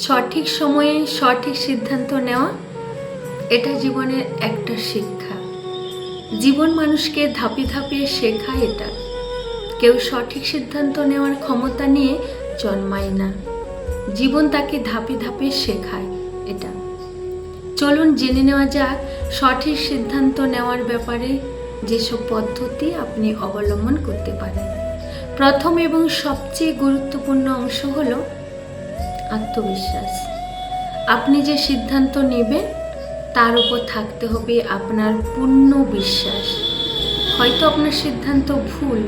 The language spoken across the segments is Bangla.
সঠিক সময়ে সঠিক সিদ্ধান্ত নেওয়া, এটা জীবনের একটা শিক্ষা। জীবন মানুষকে ধাপে ধাপে শেখায় এটা। কেউ সঠিক সিদ্ধান্ত নেওয়ার ক্ষমতা নিয়ে জন্মায় না। জীবন তাকে ধাপে ধাপে শেখায় এটা। চলুন জেনে নেওয়া যাক, সঠিক সিদ্ধান্ত নেওয়ার ব্যাপারে যেসব পদ্ধতি আপনি অবলম্বন করতে পারেন। প্রথম এবং সবচেয়ে গুরুত্বপূর্ণ অংশ হলো আত্মবিশ্বাস। আপনি যে সিদ্ধান্ত নেবেন, তার উপর থাকতে হবে আপনার পূর্ণ বিশ্বাস। হয়তো আপনার সিদ্ধান্ত ভুল,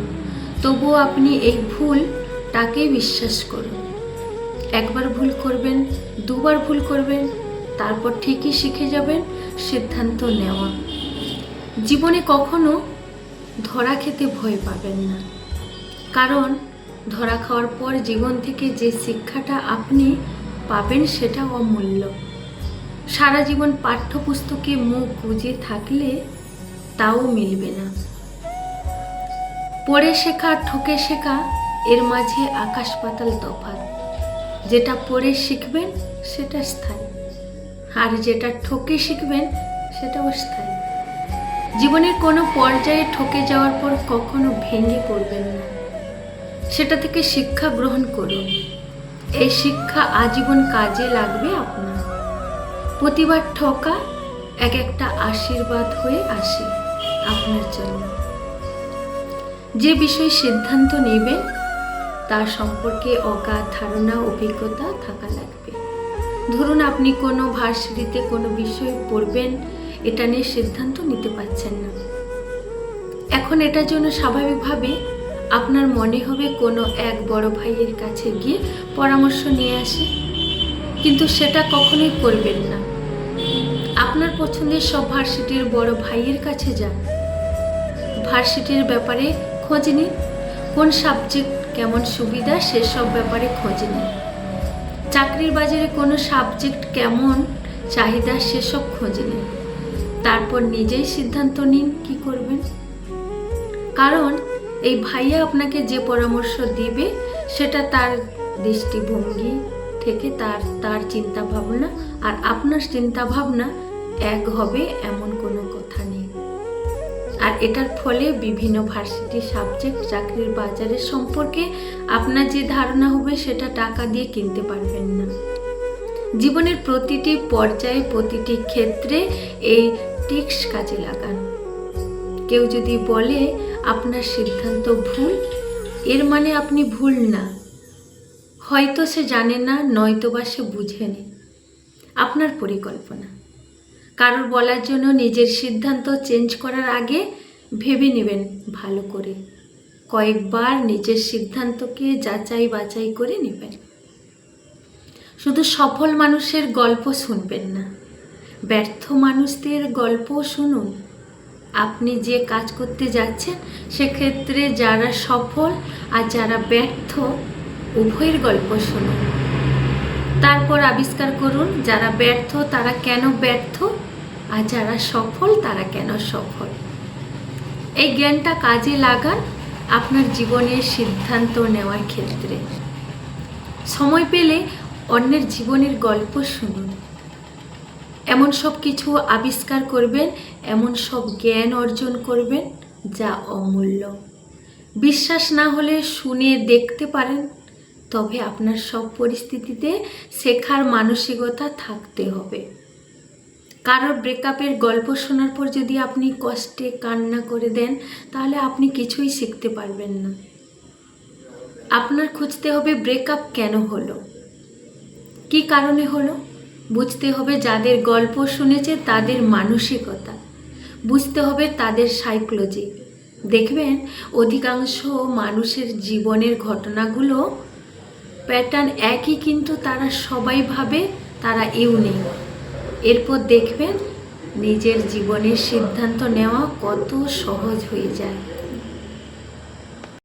তবুও আপনি এই ভুলটাকেই বিশ্বাস করুন। একবার ভুল করবেন, দুবার ভুল করবেন, তারপর ঠিকই শিখে যাবেন সিদ্ধান্ত নেওয়া। জীবনে কখনো ধরা খেতে ভয় পাবেন না। কারণ ধরা খাওয়ার পর জীবন থেকে যে শিক্ষাটা আপনি পাবেন সেটা অমূল্য। সারা জীবন পাঠ্যপুস্তকে মুখ গুজে থাকলে তাও মিলবে না। পড়ে শেখা, ঠকে শেখা, এর মাঝে আকাশ পাতাল তফাৎ। যেটা পড়ে শিখবেন সেটা স্থায়ী। আর যেটা ঠকে শিখবেন সেটাও স্থায়ী। জীবনের কোনো পর্যায়ে ঠকে যাওয়ার পর কখনো ভেঙে পড়বেন না। সেটা থেকে শিক্ষা গ্রহণ করুন। এই শিক্ষা আজীবন কাজে লাগবে আপনার। প্রতিবার ঠকা এক একটা আশীর্বাদ হয়ে আসে আপনার জন্য। যে বিষয়ে সিদ্ধান্ত নেবেন, তার সম্পর্কে অগাধ ধারণা, অভিজ্ঞতা থাকা লাগবে। ধরুন আপনি কোনো ভার্সিটিতে কোনো বিষয় পড়বেন, এটা নিয়ে সিদ্ধান্ত নিতে পারছেন না। এখন এটার জন্য স্বাভাবিকভাবে আপনার মনে হবে কোনো এক বড় ভাইয়ের কাছে গিয়ে পরামর্শ নিয়ে আসে? কিন্তু সেটা কখনোই করবেন না। আপনার পছন্দের সব ভার্সিটির বড় ভাইয়ের কাছে যান। ভার্সিটির ব্যাপারে খোঁজ নিন। কোন সাবজেক্ট কেমন সুবিধা সেসব ব্যাপারে খোঁজ নিন। চাকরির বাজারে কোনো সাবজেক্ট কেমন চাহিদা সেসব খোঁজ নিন। তারপর নিজেই সিদ্ধান্ত নিন কি করবেন। কারণ এই ভাইয়া আপনাকে যে পরামর্শ দিবে, সেটা তার দৃষ্টিভঙ্গি থেকে তার তার চিন্তা ভাবনা আর আপনার চিন্তা ভাবনা এক হবে এমন কোনো কথা নেই। আর এটার ফলে বিভিন্ন ভার্সিটি সাবজেক্ট চাকরির বাজারের সম্পর্কে আপনার যে ধারণা হবে, সেটা টাকা দিয়ে কিনতে পারবেন না। জীবনের প্রতিটি পর্যায়ে, প্রতিটি ক্ষেত্রে এই টিক্স কাজে লাগান। কেউ যদি বলে আপনার সিদ্ধান্ত ভুল? এর মানে আপনি ভুল না। হয়তো সে জানে না, নয়তো বা সে বুঝেনি আপনার পরিকল্পনা। কারোর বলার জন্য নিজের সিদ্ধান্ত চেঞ্জ করার আগে ভেবে নেবেন ভালো করে। কয়েকবার নিজের সিদ্ধান্তকে যাচাই বাছাই করে নেবেন। শুধু সফল মানুষের গল্প শুনবেন না। ব্যর্থ মানুষদের গল্প শুনুন। আপনি যে কাজ করতে যাচ্ছেন, সেক্ষেত্রে যারা সফল আর যারা ব্যর্থ, উভয়ের গল্প শুনুন। তারপর আবিষ্কার করুন, যারা ব্যর্থ তারা কেন ব্যর্থ, আর যারা সফল তারা কেন সফল। এই জ্ঞানটা কাজে লাগান আপনার জীবনের সিদ্ধান্ত নেওয়ার ক্ষেত্রে। সময় পেলে অন্যের জীবনের গল্প শুনুন। এমন সব কিছু আবিষ্কার করবেন, এমন সব জ্ঞান অর্জন করবেন যা অমূল্য। বিশ্বাস না হলে শুনে দেখতে পারেন, তবে আপনার সব পরিস্থিতিতে শেখার মানসিকতা থাকতে হবে। কারোর ব্রেকআপের গল্প শোনার পর যদি আপনি কষ্টে কান্না করে দেন, তাহলে আপনি কিছুই শিখতে পারবেন না। আপনার খুঁজতে হবে ব্রেকআপ কেন হলো? কি কারণে হলো? বুঝতে হবে যাদের গল্প শুনেছে তাদের মানসিকতা। বুঝতে হবে তাদের সাইকোলজি দেখবেন, অধিকাংশ মানুষের জীবনের ঘটনাগুলো প্যাটার্ন একই কিন্তু তারা সবাই ভাবে, তারা ইউনিক এরপর দেখবেন, নিজের জীবনের সিদ্ধান্ত নেওয়া কত সহজ হয়ে যায়।